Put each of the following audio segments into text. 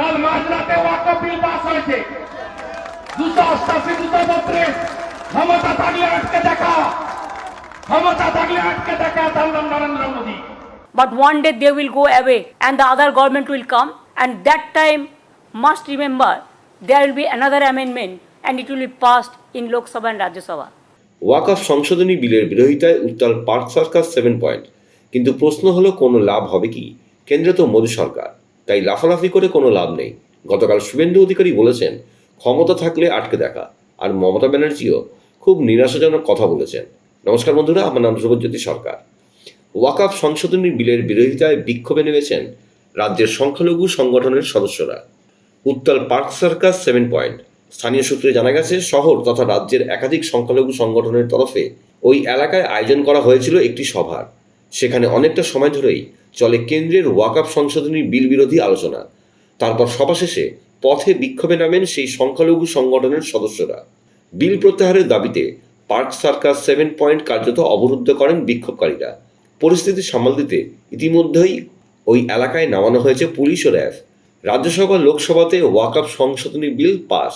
কাল মাঝরাতে ওয়াকফ bill pass হয়েছে দুশো অষ্টাশি দুশো বত্রিশ ক্ষমতা থাকলে আটকে দেখা ক্ষমতা থাকলে আটকে দেখা তার নাম Narendra Modi But one day they will go away and the other government will come and that time must remember there will be another amendment and it will be passed in Lok Sabha and Rajya Sabha. ওয়াকফ সংশোধনী বিলের বিরোধিতায় উত্তাল park সরকার seven point কিন্তু প্রশ্ন হলো কোনো লাভ হবে কি কেন্দ্রে তো মোদী সরকার তাই লাফালাফি করে কোনো লাভ নেই। গতকাল শুভেন্দু অধিকারী বলেছেন, ক্ষমতা থাকলে আটকে দেখা। আর মমতা ব্যানার্জিও খুব নিরাশাজনক কথা বলেছেন। নমস্কার বন্ধুরা, আমার নাম ধ্রুবজ্যোতি সরকার। ওয়াকফ সংশোধনী বিলের বিরোধিতায় বিক্ষোভে নেমেছেন রাজ্যের সংখ্যালঘু সংগঠনের সদস্যরা। উত্তাল পার্ক সার্কাস সেভেন পয়েন্ট, স্থানীয় সূত্রে জানা গেছে, শহর তথা রাজ্যের একাধিক সংখ্যালঘু সংগঠনের তরফে ওই এলাকায় আয়োজন করা হয়েছিল একটি সভার সেখানে অনেকটা সময় ধরেই চলে কেন্দ্রের ওয়াকআপ সংশোধনী বিল বিরোধী আলোচনা। তারপর সভা শেষে পথে বিক্ষোভে নামেন সেই সংখ্যালঘু সংগঠনের সদস্যরা। বিল প্রত্যাহারের দাবিতে পার্ক সার্কাস সেভেন পয়েন্ট কার্যত অবরুদ্ধ করেন বিক্ষোভকারীরা। পরিস্থিতি সামাল দিতে ইতিমধ্যেই ওই এলাকায় নামানো হয়েছে পুলিশ ও র্যাব। রাজ্যসভা, লোকসভাতে ওয়াকআপ সংশোধনী বিল পাস।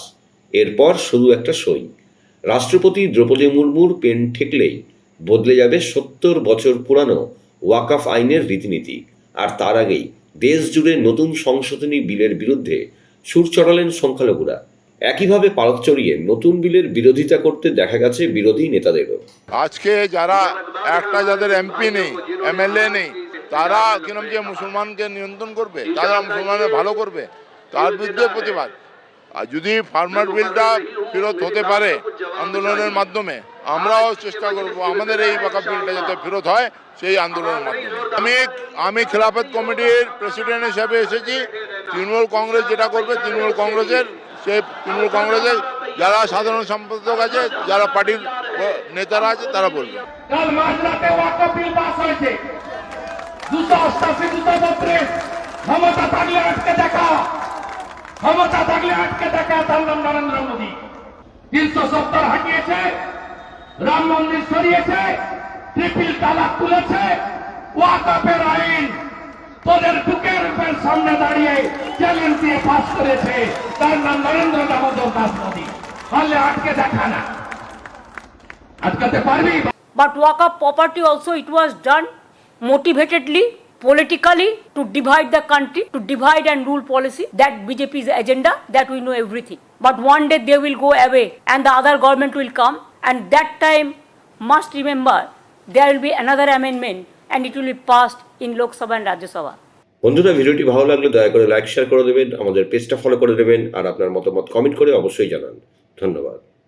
এরপর শুধু একটা সই। রাষ্ট্রপতি দ্রৌপদী মুর্মুর পেন ঠেকলেই বদলে যাবে সত্তর বছর পুরানো ওয়াকআফ আইনের রীতিনীতি। আর তার আগেই দেশ জুড়ে নতুন সংশোধনী বিলের বিরুদ্ধে সুর চড়ালেন সংখ্যালঘুরা। একইভাবে পালক চড়িয়ে নতুন বিলের বিরোধিতা করতে দেখা গেছে বিরোধী নেতাদেরও। আজকে যারা একটা যাদের এমপি নেই, এমএলএ নেই, তারা কিরম যে মুসলমানকে নিয়ন্ত্রণ করবে, তারা মুসলমানের ভালো করবে, তার বিরুদ্ধে প্রতিবাদ। আর যদি ফার্মার বিলটা ফেরত হতে পারে আন্দোলনের মাধ্যমে, আমরাও চেষ্টা করব আমাদের এই বাকা বিলটা যাতে ফেরত হয় সেই আন্দোলনের মাধ্যমে। আমি আমি খেলাফত কমিটির প্রেসিডেন্ট হিসেবে এসেছি, তৃণমূল কংগ্রেস যেটা করবে তৃণমূল কংগ্রেসের সেই তৃণমূল কংগ্রেসের যারা সাধারণ সম্পাদক আছে, যারা পার্টির নেতারা আছে, তারা বলবে। কাল ওয়াকফ বিল পাস হয়েছে। 288 232 ক্ষমতা থাকলে আটকে দেখা তার নরেন্দ্র মোদী। তিনশো সত্তর হাঁটিয়েছে রাম মন্দির সরিয়েছে ট্রিপল তালাক তুলেছে ওয়াকফের আইন। তোদের বুকের সামনে দাঁড়িয়ে চ্যালেঞ্জ দিয়ে পাস করেছে তার নাম নরেন্দ্র দামোদর দাস মোদী। পারলে আটকে দেখা না। আটকাতে পারবি? But Waqf property also it was done motivatedly, politically to divide the country, to divide and rule policy. That BJP's agenda, that we know everything. But one day they will go away and the other government will come and that time must remember there will be another amendment and it will be passed in Lok Sabha and Rajya Sabha. বন্ধুরা ভিডিওটি ভালো লাগলে দয়া করে like share করে দেবেন আমাদের পেজটা ফলো করে দেবেন আর আপনার মতামত কমেন্ট করে অবশ্যই জানান ধন্যবাদ